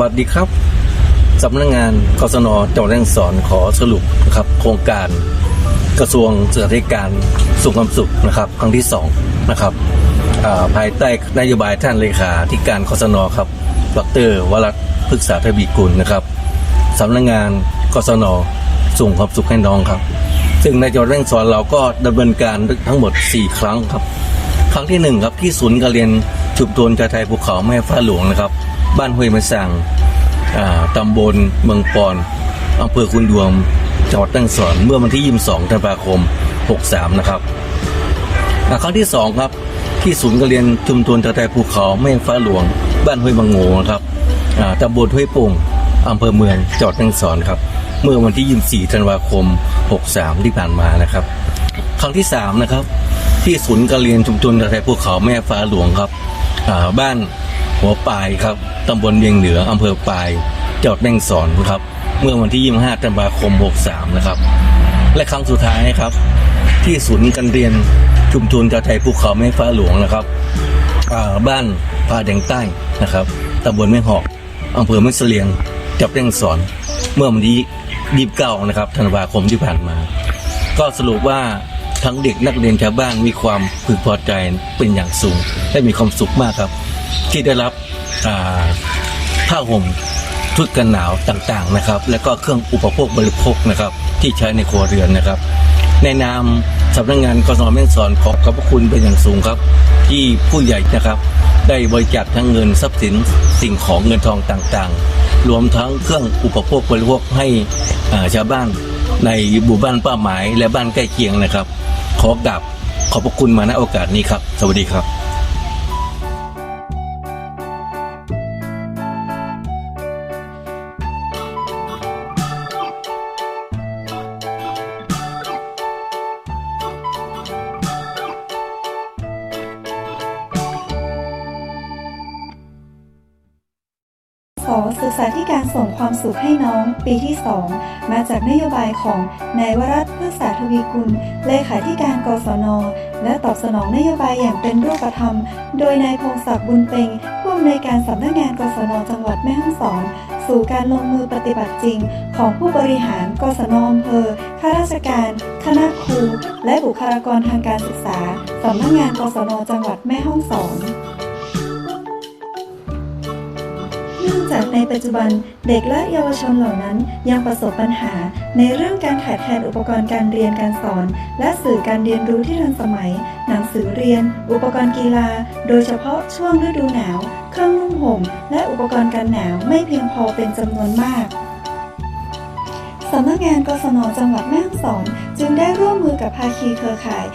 วัสดีครับสำนักงานกศนจังหวัดแม่ฮ่องสอนขอสรุปนะครับ โครงการกระทรวงศึกษาธิการสุขความสุขนะครับ ครั้งที่สองนะครับาภายใต้นโยบายท่านเลขาธิการกศนครับดรวรัตพฤกษาทวีกุลนะครับสำนักงานกศนส่งความสุขให้น้องครับ ซึ่งในจังหวัดแม่ฮ่องสอนเราก็ดำเนินการทั้งหมด 4 ครั้งครับ ครั้งที่หนึ่งครับที่ศูนย์การเรียนชุมชนชาไทยภูเขาแม่ฟ้าหลวงนะครับ บ้านห้วยมะสังตำบลเมืองปอนอำเภอคุณดวงจังหวัดแม่ฮ่องสอนเมื่อวันที่ 22 ธันวาคม 63 นะครับครั้งที่สองครับ ที่ศูนย์การเรียนชุมชนชาไทยภูเขาแม่ฟ้าหลวง บ้านห้วยบางโงนะครับตำบลห้วยโป่งอำเภอเมืองจังหวัดแม่ฮ่องสอนครับ เมื่อวันที่ 24 ธันวาคม 63 ที่ผ่านมานะครับ ครั้งที่สามนะครับ ที่ศูนย์การเรียนชุมชนกระไทยภูเขาแม่ฟ้าหลวงครับบ้าน หัวปายครับตำบลเวียงเหนืออำเภอปายจังหวัดแม่งสอนครับ เมื่อวันที่ 25ธันวาคม 63 นะครับ และครั้งสุดท้ายครับ ที่ศูนย์การเรียนชุมชนกระไทยภูเขาแม่ฟ้าหลวงนะครับบ้านผาแดงใต้นะครับตำบลแม่หอกอำเภอแม่เสลียงจังหวัดแม่งสอน เมื่อวันที่29นะครับธันวาคมที่ผ่านมา ก็สรุปว่าทั้งเด็กนักเรียนชาวบ้านมีความพึงพอใจเป็นอย่างสูง และมีความสุขมากครับ ที่ได้รับผ้าห่มชุดกันหนาวต่างๆนะครับ และก็เครื่องอุปโภคบริโภคนะครับ ที่ใช้ในครัวเรือนนะครับ ในนามสำนักงานกสนแม่สอนขอบขอบพระคุณเป็นอย่างสูงครับ ที่ผู้ใหญ่นะครับ ได้บริจาคทั้งเงินทรัพย์สินสิ่งของเงินทองต่างๆ รวมทั้งเครื่องอุปโภคบริโภคให้ชาวบ้านในหมู่บ้านเป้าหมายและบ้านใกล้เคียงนะครับ ขอกราบขอบพระคุณมาณโอกาสนี้ครับ สวัสดีครับ ศึกษาที่การส่งความสุขให้น้องปีที่ 2 มาจากนโยบายของนายวรัตน์พฤกษาทวีกุลเลขาธิการกศน และตอบสนองนโยบายอย่างเป็นรูปธรรม โดยนายพงศักดิ์บุญเปงผู้อำนวยการสำนักงานกศนจังหวัดแม่ฮ่องสอน สู่การลงมือปฏิบัติจริง ของผู้บริหารกศนอำเภอข้าราชการ คณะครู และบุคลากรทางการศึกษาสำนักงานกศนจังหวัดแม่ฮ่องสอน นื่องจากในปัจจุบันเด็กและเยาวชนเหล่านั้นยังประสบปัญหา ในเรื่องการขาดแคลนอุปกรณ์การเรียนการสอน และสื่อการเรียนรู้ที่ทันสมัย หนังสือเรียน อุปกรณ์กีฬา โดยเฉพาะช่วงฤดูหนาว เครื่องนุ่งห่ม และอุปกรณ์กันหนาวไม่เพียงพอเป็นจำนวนมากสำนักงานกศนจังหวัดแม่ฮ่องสอนจึงได้ร่วมมือกับภาคีเครือข่าย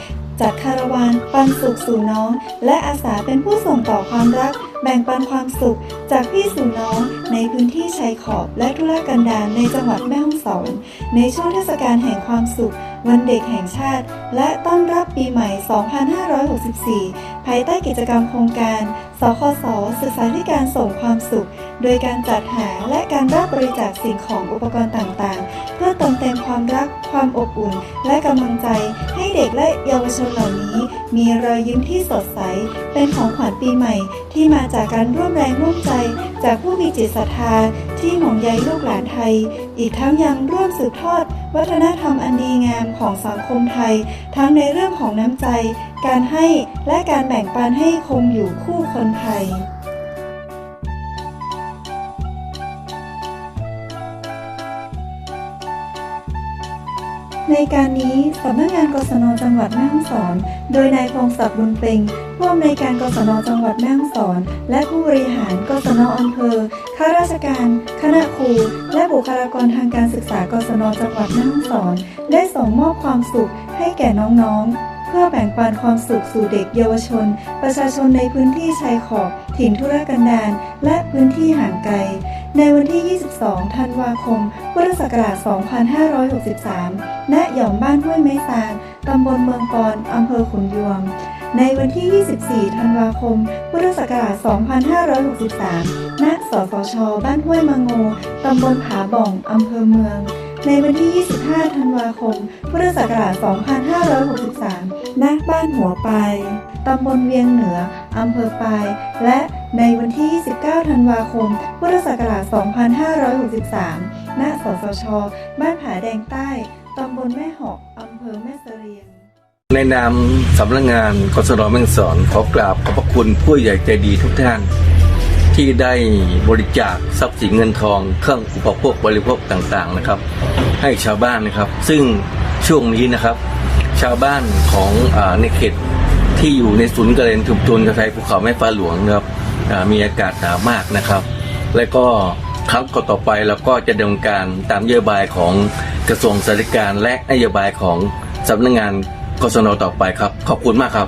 จัดคาราวานปันสุขสู่น้อง และอาสาเป็นผู้ส่งต่อความรัก บ่งปันความสุข จากพี่สู่น้องในพื้นที่ชายขอบและทุรกันดารในจังหวัดแม่ฮ่องสอน ในช่วงเทศกาลแห่งความสุข วันเด็กแห่งชาติ และต้อนรับปีใหม่ 2564 ภายใต้กิจกรรมโครงการ สคส ศึกษาธิการส่งความสุข โดยการจัดหาและการรับบริจาคสิ่งของอุปกรณ์ต่างๆ เพื่อเติมเต็มความรัก ความอบอุ่น และกำลังใจให้เด็กและเยาวชนเหล่านี้ มีรอยยิ้มที่สดใส เป็นของขวัญปีใหม่ ที่มาจากการร่วมแรงร่วมใจ จากผู้มีจิตศรัทธาที่ห่วงใยลูกหลานไทย อีกทั้งยังร่วมสืบทอด วัฒนธรรมอันดีงามของสังคมไทย ทั้งในเรื่องของน้ำใจ การให้และการแบ่งปันให้คงอยู่คู่คนไทย ในการนี้สำนักงานกศนจังหวัดแม่ฮ่องสอน โดยนายพงศักดิ์บุญเปงผู้อำนวยการกศนจังหวัดแม่ฮ่องสอน และผู้บริหารกศนอำเภอข้าราชการ คณะครู และบุคลากรทางการศึกษากศนจังหวัดแม่ฮ่องสอน ได้ส่งมอบความสุขให้แก่น้องๆเพื่อแบ่งปันความสุขสู่เด็กเยาวชน ประชาชนในพื้นที่ชายขอบถิ่นทุรกันดารและพื้นที่ห่างไกล ในวันที่ 22 ธันวาคม พุทธศักราช 2563 ณ หย่อมบ้านห้วยไม้ซางตำบลเมืองปอนอำเภอขุนยวม ในวันที่ 24 ธันวาคม พุทธศักราช 2563 ณ สสช บ้านห้วยมังโงตำบลผาบ่องอำเภอเมือง ในวันที่ 25 ธันวาคม พุทธศักราช 2563 ณ บ้านหัวไปตำบลเวียงเหนืออำเภอปาย และ ในวันที่29ธันวาคม พุทธศักราช 2563 ณ สสช บ้านผาแดงใต้ ตำบลแม่หอก อำเภอแม่เสรียง ในนามสำนักงานกศนแม่งสอนขอกราบขอบพระคุณผู้ใหญ่ใจดีทุกท่าน ที่ได้บริจาคทรัพย์สินเงินทอง เครื่องอุปโภคบริโภคต่างๆนะครับ ให้ชาวบ้านนะครับ ซึ่งช่วงนี้นะครับ ชาวบ้านของอในเขตที่อยู่ในศูนย์การเรียนชุมชนกระไทยภูเขาแม่ฟ้าหลวงนะครับ มีอากาศหนาวมากนะครับ และก็ครั้งต่อไปเราก็จะดำเนินการตามนโยบายของกระทรวงสาธารณสุขและนโยบายของสำนักงานกศนต่อไปครับ ขอบคุณมากครับ